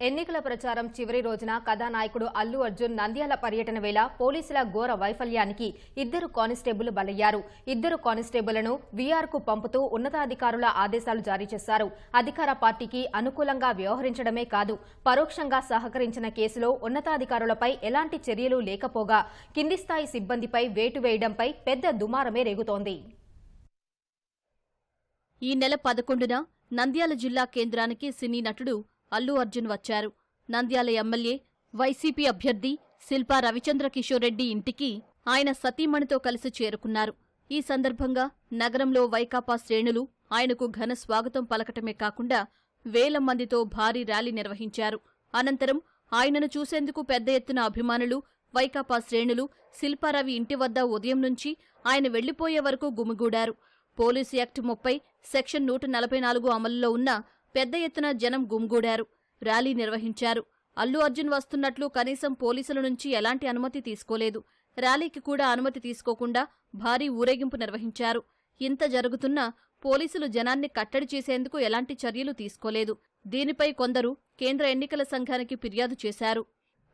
ఎన్నికల ప్రచారం చివరి రోజున కథానాయకుడు అల్లు అర్జున్ నంద్యాల పర్యటన వేళ పోలీసుల ఘోర వైఫల్యానికి ఇద్దరు కానిస్టేబుల్ బలయ్యారు. ఇద్దరు కానిస్టేబుళ్ళను వీఆర్కు పంపుతూ ఉన్నతాధికారుల ఆదేశాలు జారీ చేశారు. అధికార పార్టీకి అనుకూలంగా వ్యవహరించడమే కాదు పరోక్షంగా సహకరించిన కేసులో ఉన్నతాధికారులపై ఎలాంటి చర్యలు లేకపోగా కింది స్థాయి సిబ్బందిపై వేటు వేయడంపై పెద్ద దుమారమే రేగుతోంది. ఈ నెల పదకొండున నంద్యాల జిల్లా కేంద్రానికి సినీ నటుడు అల్లు అర్జున్ వచ్చారు. నంద్యాల ఎమ్మెల్యే వైసీపీ అభ్యర్థి శిల్పా రవిచంద్ర కిషోర్ రెడ్డి ఇంటికి ఆయన సతీమణితో కలిసి చేరుకున్నారు. ఈ సందర్భంగా నగరంలో వైకాపా శ్రేణులు ఆయనకు ఘన స్వాగతం పలకటమే కాకుండా వేల మందితో భారీ ర్యాలీ నిర్వహించారు. అనంతరం ఆయనను చూసేందుకు పెద్ద ఎత్తున అభిమానులు వైకాపా శ్రేణులు శిల్పారవి ఇంటి వద్ద ఉదయం నుంచి ఆయన వెళ్ళిపోయే వరకు గుమిగూడారు. పోలీసు యాక్ట్ ముప్పై సెక్షన్ నూట నలభై నాలుగు అమలులో ఉన్న పెద్ద ఎత్తున జనం గుమిగూడారు. ర్యాలీ నిర్వహించారు. అల్లు అర్జున్ వస్తున్నట్లు కనీసం పోలీసుల నుంచి ఎలాంటి అనుమతి తీసుకోలేదు. ర్యాలీకి కూడా అనుమతి తీసుకోకుండా భారీ ఊరేగింపు నిర్వహించారు. ఇంత జరుగుతున్నా పోలీసులు జనాన్ని కట్టడి చేసేందుకు ఎలాంటి చర్యలు తీసుకోలేదు. దీనిపై కొందరు కేంద్ర ఎన్నికల సంఘానికి ఫిర్యాదు చేశారు.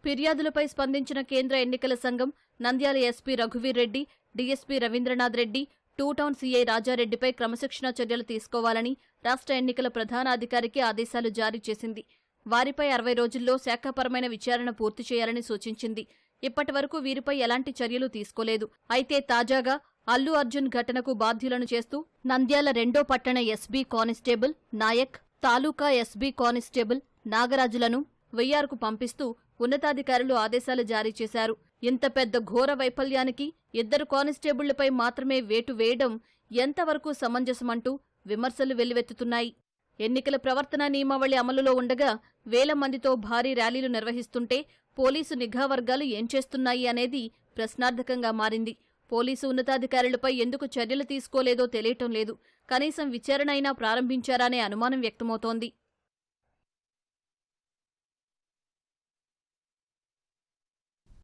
ఫిర్యాదులపై స్పందించిన కేంద్ర ఎన్నికల సంఘం Nandyal SP రఘువీర్ Reddy DSP Ravindranath Reddy two town CI రాజారెడ్డిపై క్రమశిక్షణా చర్యలు తీసుకోవాలని రాష్ట్ర ఎన్నికల ప్రధానాధికారికి ఆదేశాలు జారీ చేసింది. వారిపై అరవై రోజుల్లో శాఖాపరమైన విచారణ పూర్తి చేయాలని సూచించింది. ఇప్పటి వరకు వీరిపై ఎలాంటి చర్యలు తీసుకోలేదు. అయితే తాజాగా అల్లు అర్జున్ ఘటనకు బాధ్యులను చేస్తూ నంద్యాల రెండో పట్టణ ఎస్బీ కానిస్టేబుల్ నాయక్ తాలూకా ఎస్బీ కానిస్టేబుల్ నాగరాజులను వెయ్యార్కు పంపిస్తూ ఉన్నతాధికారులు ఆదేశాలు జారీ చేశారు. ఇంత పెద్ద ఘోర వైఫల్యానికి ఇద్దరు కానిస్టేబుళ్ళపై మాత్రమే వేటు వేయడం ఎంతవరకు సమంజసమంటూ విమర్శలు వెల్లువెత్తుతున్నాయి. ఎన్నికల ప్రవర్తన నియమావళి అమలులో ఉండగా వేల మందితో భారీ ర్యాలీలు నిర్వహిస్తుంటే పోలీసు నిఘా వర్గాలు ఏం చేస్తున్నాయి అనేది ప్రశ్నార్థకంగా మారింది. పోలీసు ఉన్నతాధికారులపై ఎందుకు చర్యలు తీసుకోలేదో తెలియటం లేదు. కనీసం విచారణ అయినా ప్రారంభించారనే అనుమానం వ్యక్తమవుతోంది.